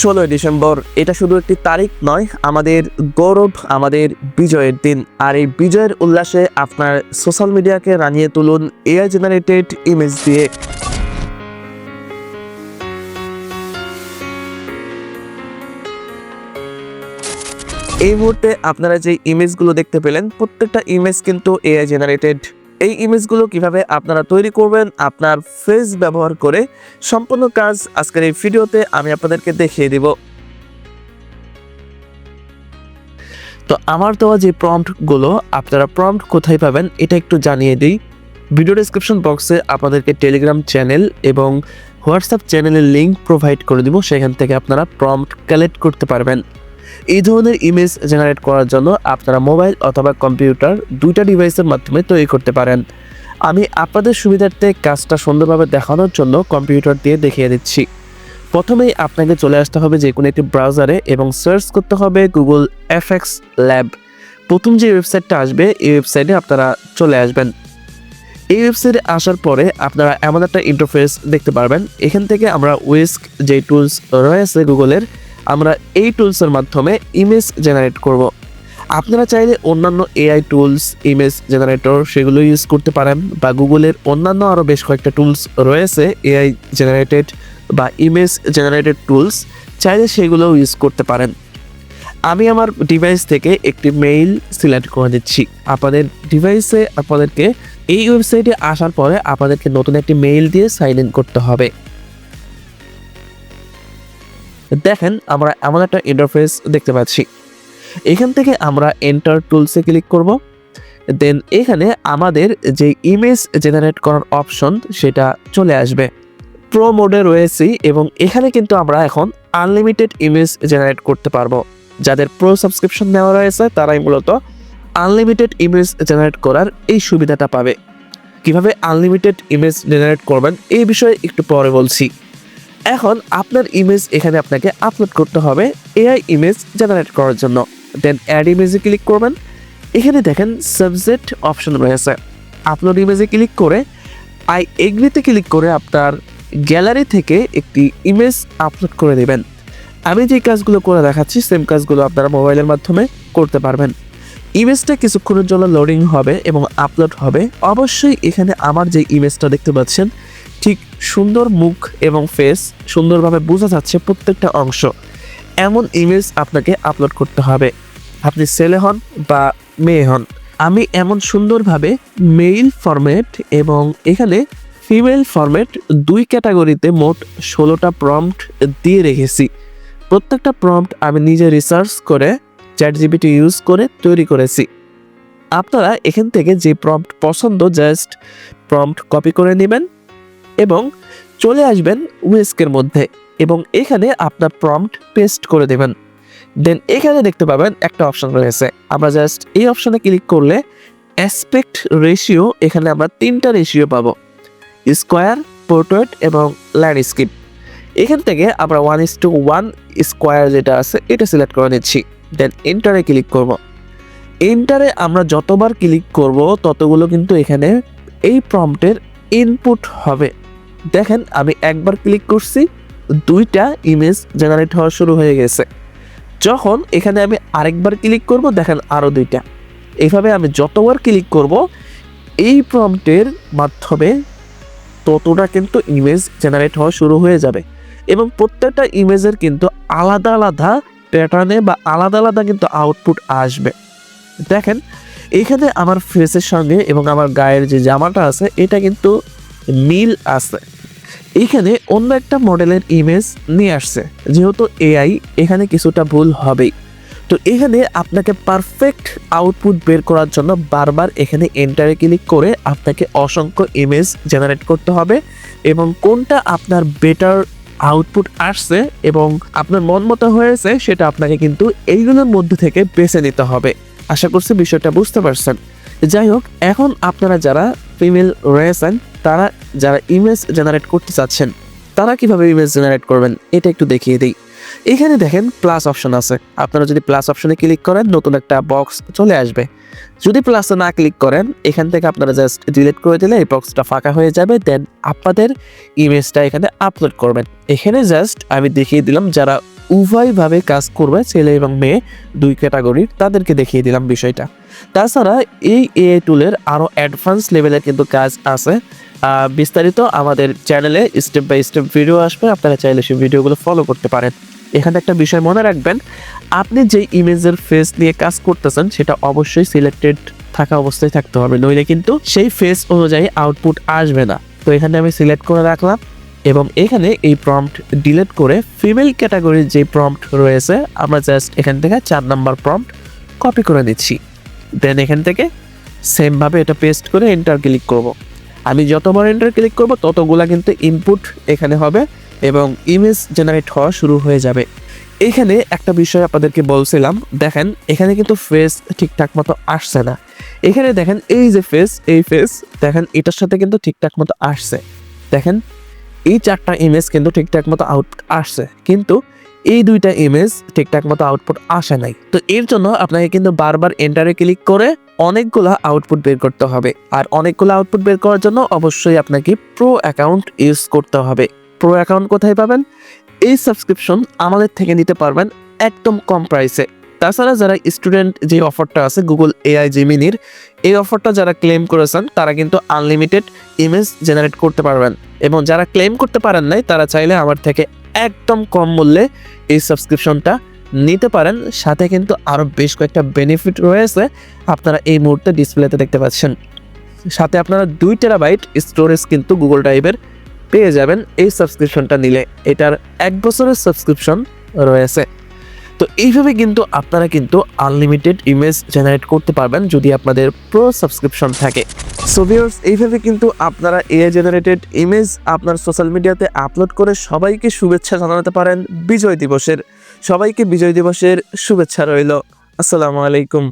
ষোলোই ডিসেম্বর, এটা শুধু একটি তারিখ নয়, আমাদের গৌরব, আমাদের বিজয়ের দিন। আর এই বিজয়ের উল্লাসে আপনার সোশ্যাল মিডিয়াকে রানিয়ে তুলুন এআই জেনারেটেড ইমেজ দিয়ে। এই মুহূর্তে আপনারা যে ইমেজগুলো দেখতে পেলেন, প্রত্যেকটা ইমেজ কিন্তু এআই জেনারেটেড। এই ইমেজগুলো কীভাবে আপনারা তৈরি করবেন, আপনার ফেস ব্যবহার করে সম্পূর্ণ কাজ আজকের এই ভিডিওতে আমি আপনাদেরকে দেখিয়ে দিব। তো আমার দেওয়া যে প্রম্পটগুলো, আপনারা প্রম্পট কোথায় পাবেন এটা একটু জানিয়ে দিই। ভিডিও ডিসক্রিপশন বক্সে আপনাদেরকে টেলিগ্রাম চ্যানেল এবং হোয়াটসঅ্যাপ চ্যানেলের লিঙ্ক প্রোভাইড করে দিব, সেখান থেকে আপনারা প্রম্পট কালেক্ট করতে পারবেন। এই ধরনের ইমেজ জেনারেট করার জন্য আপনারা মোবাইল অথবা কম্পিউটার দুইটা ডিভাইসের মাধ্যমে তৈরি করতে পারেন। আমি আপনাদের সুবিধার্থে কাজটা সুন্দরভাবে দেখানোর জন্য কম্পিউটার দিয়ে দেখিয়ে দিচ্ছি। প্রথমেই আপনাকে চলে আসতে হবে যে কোনো একটি ব্রাউজারে এবং সার্চ করতে হবে গুগল এফএক্স ল্যাব প্রথম যে ওয়েবসাইটটা আসবে, এই ওয়েবসাইটে আপনারা চলে আসবেন। এই ওয়েবসাইটে আসার পরে আপনারা এমন একটা ইন্টারফেস দেখতে পারবেন। এখান থেকে আমরা ওয়েস্ক যে টুলস রয়েছে গুগলের আমরা এই টুলসের মাধ্যমে ইমেজ জেনারেট করব। আপনারা চাইলে অন্যান্য এআই টুলস ইমেজ জেনারেটর সেগুলো ইউজ করতে পারেন বা গুগলের অন্যান্য আরও বেশ কয়েকটা টুলস রয়েছে এআই জেনারেটেড বা ইমেজ জেনারেটেড টুলস চাইলে সেগুলোও ইউজ করতে পারেন। আমি আমার ডিভাইস থেকে একটি মেইল সিলেক্ট করে দিচ্ছি। আপনাদের ডিভাইসে আপনাদেরকে এই ওয়েবসাইটে আসার পরে আপনাদেরকে নতুন একটি মেইল দিয়ে সাইন ইন করতে হবে। দেখেন আমরা এমন একটা ইন্টারফেস দেখতে পাচ্ছি। এখান থেকে আমরা এন্টার টুলসে ক্লিক করব। দেন এখানে আমাদের যে ইমেজ জেনারেট করার অপশন সেটা চলে আসবে। প্রো মোডে রয়েছি এবং এখানে কিন্তু আমরা এখন আনলিমিটেড ইমেজ জেনারেট করতে পারব। যাদের প্রো সাবস্ক্রিপশন নেওয়া রয়েছে, তারাই মূলত আনলিমিটেড ইমেজ জেনারেট করার এই সুবিধাটা পাবে। কীভাবে আনলিমিটেড ইমেজ জেনারেট করবেন, এই বিষয়ে একটু পরে বলছি। এখন আপনার ইমেজ এখানে আপনাকে আপলোড করতে হবে এআই ইমেজ জেনারেট করার জন্য। দেন অ্যাড ইমেজে ক্লিক করবেন। এখানে দেখেন সাবজেক্ট অপশন রয়েছে। আপলোড ইমেজে ক্লিক করে আই এগ্রিতে ক্লিক করে আপনার গ্যালারি থেকে একটি ইমেজ আপলোড করে দেবেন। আমি যে কাজগুলো করে দেখাচ্ছি সেম কাজগুলো আপনারা মোবাইলের মাধ্যমে করতে পারবেন। ইমেজটা কিছুক্ষণের জন্য লোডিং হবে এবং আপলোড হবে। অবশ্যই এখানে আমার যে ইমেজটা দেখতে পাচ্ছেন ঠিক সুন্দর মুখ এবং ফেস সুন্দরভাবে বোঝা যাচ্ছে প্রত্যেকটা অংশ। এমন ইমেজ আপনাকে আপলোড করতে হবে। আপনি ছেলে হন বা মেয়ে হন। আমি এমন সুন্দরভাবে মেইল ফরম্যাট এবং এখানে ফিমেল ফরম্যাট দুই ক্যাটাগরিতে মোট ষোলোটা প্রম্পট দিয়ে রেখেছি। প্রত্যেকটা প্রম্পট আমি নিজে রিসার্চ করে চ্যাট জিবিটি ইউজ করে তৈরি করেছি। আপনারা এখান থেকে যে প্রম্পট পছন্দ জাস্ট প্রম্পট কপি করে নেবেন। এবং চলে আসবেন উইস্কের মধ্যে এবং এখানে আপনার প্রম্পট পেস্ট করে দেবেন। দেন এখানে দেখতে পাবেন একটা অপশন রয়েছে। আমরা জাস্ট এই অপশনে ক্লিক করলে অ্যাসপেক্ট রেশিও এখানে আমরা তিনটা রেশিও পাবো। স্কোয়ার পোর্ট্রেট এবং ল্যান্ডস্কেপ এখান থেকে আমরা one is to one square যেটা আছে, এটা সিলেক্ট করে নিচ্ছি। দেন এন্টারে ক্লিক করব। এন্টারে আমরা যতবার ক্লিক করব, ততগুলো কিন্তু এখানে এই প্রম্পটের ইনপুট হবে। দেখেন, আমি একবার ক্লিক করছি, দুইটা ইমেজ জেনারেট হওয়া শুরু হয়ে গেছে। যখন এখানে আমি আরেকবার ক্লিক করব, দেখেন আরও দুইটা। এইভাবে আমি যতবার ক্লিক করব, এই প্রম্পটের মাধ্যমে ততটা কিন্তু ইমেজ জেনারেট হওয়া শুরু হয়ে যাবে। এবং প্রত্যেকটা ইমেজের কিন্তু আলাদা আলাদা প্যাটার্নে বা আলাদা আলাদা কিন্তু আউটপুট আসবে। দেখেন, এখানে আমার ফেসের সঙ্গে এবং আমার গায়ের যে জামাটা আছে, এটা কিন্তু মিল আছে। এখানে অন্য একটা মডেলের ইমেজ নিয়ে আসছে। যেহেতু এআই এখানে কিছুটা ভুল হবেই। তো এখানে আপনাকে পারফেক্ট আউটপুট বের করার জন্য বারবার এখানে এন্টারে ক্লিক করে আপনাকে অসংখ্য ইমেজ জেনারেট করতে হবে এবং কোনটা আপনার বেটার আউটপুট আসছে এবং আপনার মন মতো হয়েছে সেটা আপনাকে কিন্তু এইগুলোর মধ্যে থেকে বেছে নিতে হবে। আশা করছি বিষয়টা বুঝতে পারছেন। যাই হোক, এখন আপনারা যারা ফিমেল রয়েছেন তারা যারা ইমেজ জেনারেট করতে চাচ্ছেন, তারা কীভাবে ইমেজ জেনারেট করবেন, এটা একটু দেখিয়ে দিই। এখানে দেখেন প্লাস অপশন আছে। আপনারা যদি প্লাস অপশনে ক্লিক করেন, নতুন একটা বক্স চলে আসবে। যদি প্লাসে না ক্লিক করেন, এখান থেকে আপনারা জাস্ট ডিলিট করে দিলে এই বক্সটা ফাঁকা হয়ে যাবে দেন আপনাদের ইমেজটা এখানে আপলোড করবেন। এখানে জাস্ট আমি দেখিয়ে দিলাম, যারা উভয়ভাবে কাজ করবে, ছেলে এবং মেয়ে, দুই ক্যাটাগরির তাদেরকে দেখিয়ে দিলাম বিষয়টা। তাছাড়া এই এআই টুলের আরও অ্যাডভান্স লেভেলের কিন্তু কাজ আছে। বিস্তারিত আমাদের চ্যানেলে স্টেপ বাই স্টেপ ভিডিও আসবে। আপনারা চাইলে সেই ভিডিওগুলো ফলো করতে পারেন। এখানে একটা বিষয় মনে রাখবেন, আপনি যে ইমেজের ফেস নিয়ে কাজ করতেছেন, সেটা অবশ্যই সিলেক্টেড থাকা অবস্থায় থাকতে হবে। নইলে কিন্তু সেই ফেস অনুযায়ী আউটপুট আসবে না। তো এখানে আমি সিলেক্ট করে রাখলাম এবং এখানে এই প্রম্পট ডিলিট করে ফিমেল ক্যাটাগরির যে প্রম্পট রয়েছে, আমরা জাস্ট এখান থেকে চার নাম্বার প্রম্পট কপি করে নিচ্ছি। দেন এখান থেকে সেমভাবে এটা পেস্ট করে এন্টার ক্লিক করব। আমি যতবার এন্টার ক্লিক করব, ততগুলা কিন্তু ইনপুট এখানে হবে এবং ইমেজ জেনারেট হওয়া শুরু হয়ে যাবে। এখানে একটা বিষয় আপনাদেরকে বলছিলাম, দেখেন এখানে কিন্তু ফেস ঠিকঠাক মতো আসছে না। এখানে দেখেন এই যে ফেস এই ফেস দেখেন এটার সাথে কিন্তু ঠিকঠাক মতো আসছে। দেখেন এই চারটা ইমেজ কিন্তু ঠিকঠাক মতো আউটপুট আসছে, কিন্তু এই দুইটা ইমেজ ঠিকঠাক মতো আউটপুট আসে নাই। তো এর জন্য আপনাকে কিন্তু বারবার এন্টারে ক্লিক করে অনেকগুলা আউটপুট বের করতে হবে। আর অনেকগুলো আউটপুট বের করার জন্য অবশ্যই আপনাকে প্রো অ্যাকাউন্ট ইউজ করতে হবে। প্রো অ্যাকাউন্ট কোথায় পাবেন? এই সাবস্ক্রিপশন আমাদের থেকে নিতে পারবেন একদম কম প্রাইসে তাছাড়া যারা স্টুডেন্ট যে অফারটা আছে গুগল এআই জিমিনির এই অফারটা যারা ক্লেম করেছেন, তারা কিন্তু আনলিমিটেড ইমেজ জেনারেট করতে পারবেন। এবং যারা ক্লেম করতে পারেন নাই, তারা চাইলে আমার থেকে একদম কম মূল্যে এই সাবস্ক্রিপশনটা নিতে পারেন। সাথে কিন্তু আরও বেশ কয়েকটা বেনিফিট রয়েছে আপনারা এই মুহূর্তে ডিসপ্লেতে দেখতে পাচ্ছেন। সাথে আপনারা দুই টেরাবাইট স্টোরেজ কিন্তু গুগল ড্রাইভের পেয়ে যাবেন। এই সাবস্ক্রিপশনটা নিলে এটার এক বছরের সাবস্ক্রিপশন রয়েছে। তো এইভাবে কিন্তু আপনারা কিন্তু আনলিমিটেড ইমেজ জেনারেট করতে পারবেন যদি আপনাদের প্রো সাবস্ক্রিপশন থাকে। সো ভিউয়ার্স এইভাবে কিন্তু আপনারা এআই জেনারেটেড ইমেজ আপনার সোশ্যাল মিডিয়াতে আপলোড করে সবাইকে শুভেচ্ছা জানাতে পারেন। বিজয় দিবসের সবাইকে বিজয় দিবসের শুভেচ্ছা রইল। আসসালামু আলাইকুম।